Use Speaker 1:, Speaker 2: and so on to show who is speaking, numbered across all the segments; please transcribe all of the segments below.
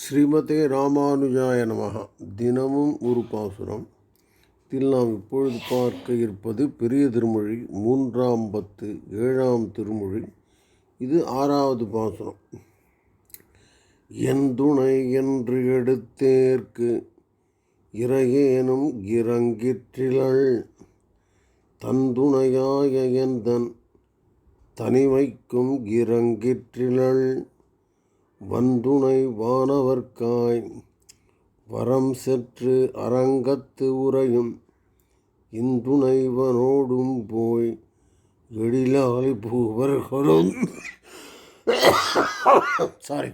Speaker 1: ஸ்ரீமதே ராமானுஜாய நமகா தினமும் ஒரு பாசுரம். இதில் நாம் இப்பொழுது பார்க்க இருப்பது பெரிய திருமொழி மூன்றாம் பத்து ஏழாம் திருமொழி. இது ஆறாவது பாசுரம். என் துணை என்று எடுத்தேற்கு இறையேனும் இறங்கிற்றிலள். தந்துணையாய எந்தன் தனிமைக்கும் இறங்கிற்றிலள். வந்துணை வானவர்க்காய் வரம் செற்று அரங்கத்து உறையும் இந்துணைவனோடும் போய் எழிலாளி பூவர்களும். சாரி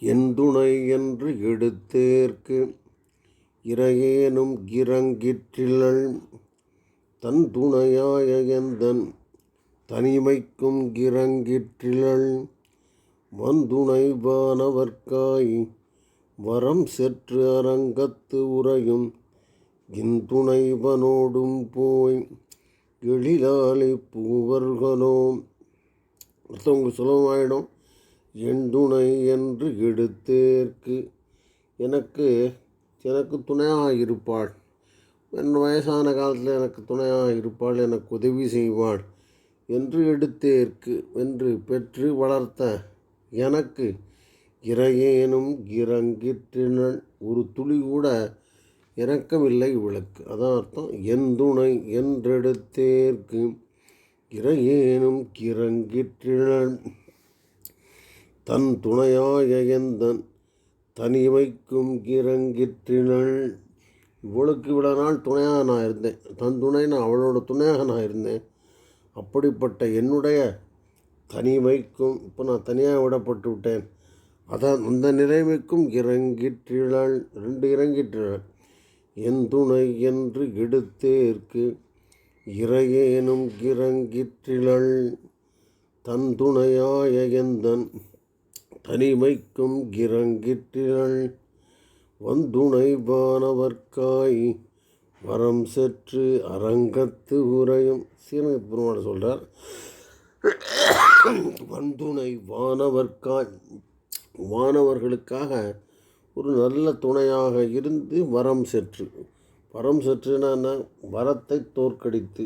Speaker 1: எந்துணை என்று எடுத்தேற்கு இறையேனும் இறங்கிற்றிலள் தன் துணையாய எந்தன் தனிமைக்கும் இறங்கிற்றிலள் வந்துணைவானவர்க்காய் வரம் செற்று அரங்கத்து உறையும் இந்துணைவனோடும் போய் எழிலாளி பூவர்களோம் ஒருத்தவங்க சுலபமாயிடும். எண்துணை என்று எடுத்தேற்கு. எனக்கு எனக்கு துணையாக இருப்பாள் என் வயசான காலத்தில் எனக்கு துணையாக இருப்பாள் எனக்கு உதவி செய்வாள் என்று எடுத்தேற்கு என்று பெற்று வளர்த்த எனக்கு இறையேனும் இறங்கிற்றினன். ஒரு துளி கூட இறக்கமில்லை இவளுக்கு அதான் அர்த்தம். என் துணை என்றெடுத்தேற்கு இறையேனும் கிறங்கிற்றினன் தன் துணையாய எந்தன் தனிமைக்கும் கிறங்கிற்றினள் இவளுக்கு இவ்வளோ நாள் துணையாக நான் இருந்தேன். தன் துணை நான் அவளோட துணையாக நான் இருந்தேன். அப்படிப்பட்ட என்னுடைய தனிமைக்கும் இப்போ நான் தனியாக விடப்பட்டு விட்டேன். அதான் அந்த நிலைமைக்கும் இறங்கிற்றிழாள் ரெண்டு இறங்கிற்றிழாள் என் துணை என்று எடுத்தேற்கு இறையேனும் இறங்கிற்றிழள் தன் துணையாய எந்தன் தனிமைக்கும் இறங்கிற்றிழள் வந்துணை வானவர்க்காய் வரம் செற்று அரங்கத்து உரையும் சீனக பெருமாள் சொல்கிறார் வந்துணை வானவர்க்காய் வானவர்களுக்காக ஒரு நல்ல துணையாக இருந்து வரம் செற்று. வரம் செற்றுனா வரத்தை தோற்கடித்து.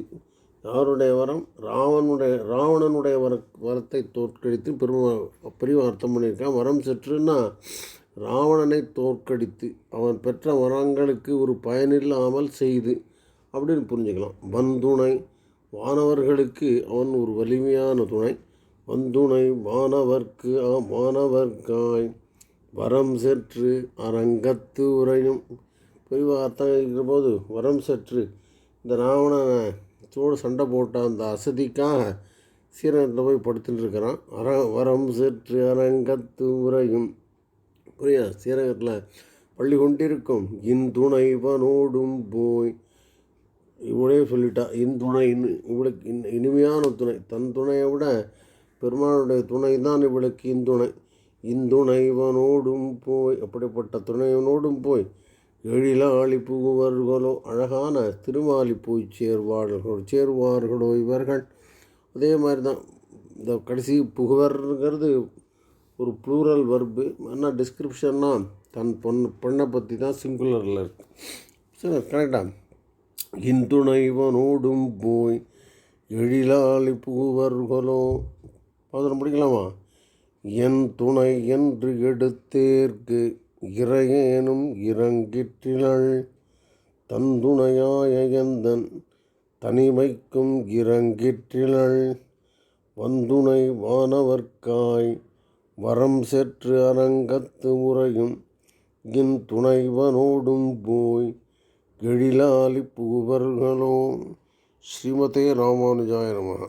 Speaker 1: யாருடைய வரம்? ராவனுடைய ராவணனுடைய வர வரத்தை தோற்கடித்து பெருமா பெரிய அர்த்தம் பண்ணியிருக்கான். வரம் செற்றுன்னா ராவணனை தோற்கடித்து அவன் பெற்ற வரங்களுக்கு ஒரு பயனில்லாமல் செய்து அப்படின்னு புரிஞ்சுக்கலாம். வந்துணை வானவர்களுக்கு அவன் ஒரு வலிமையான துணை. வந்துணை வானவர்க்கு மாணவர்காய் வரம் செற்று அரங்கத்து உரையும் பெரிய அர்த்தம் இருக்கிற போது வரம் செற்று. இந்த ராவணனை சோடு சண்டை போட்ட அந்த அசதிக்காக சீரகத்தில் போய் படுத்துட்டு இருக்கிறான். அர வரம் செற்று அரங்கத்து உரையும் புரியா? சீரகத்தில் பள்ளி கொண்டிருக்கும். இந்துணைவனோடும் போய் இவளே சொல்லிட்டா இந்துணை இவளுக்கு இன் இனிமையான துணை. தன் துணையை விட பெருமாளுடைய துணை தான் இவளுக்கு இந்துணை இந்துணைவனோடும் போய் அப்படிப்பட்ட துணைவனோடும் போய் எழிலாளி புகுவர்களோ அழகான திருமாலி போய் சேர்வார்களோ சேர்வார்களோ இவர்கள். அதே மாதிரி தான் இந்த கடைசி புகுவர்ங்கிறது ஒரு ப்ளூரல் வர்பு ஆனால் டிஸ்கிரிப்ஷன்னா தன் பொண்ணு பொண்ணை பற்றி தான் சிங்குலரில் இருக்குது சரி கரெக்டாக இந்துணைவனோடும் போய் எழிலாளி பூவர்களோ பதினொன்று முடிக்கலாமா? என் துணை என்று எடுத்தேற்கு இறையேனும் இறங்கிற்றினள். தந்துணையாய எந்தன் தனிமைக்கும் இறங்கிற்றினள். வந்துணை வானவர்க்காய் வரம் செற்று அரங்கத்து முறையும் இன் துணைவனோடும் போய் எழிலாலி புகுவர்களோ ஸ்ரீமதே ராமானுஜாய நமக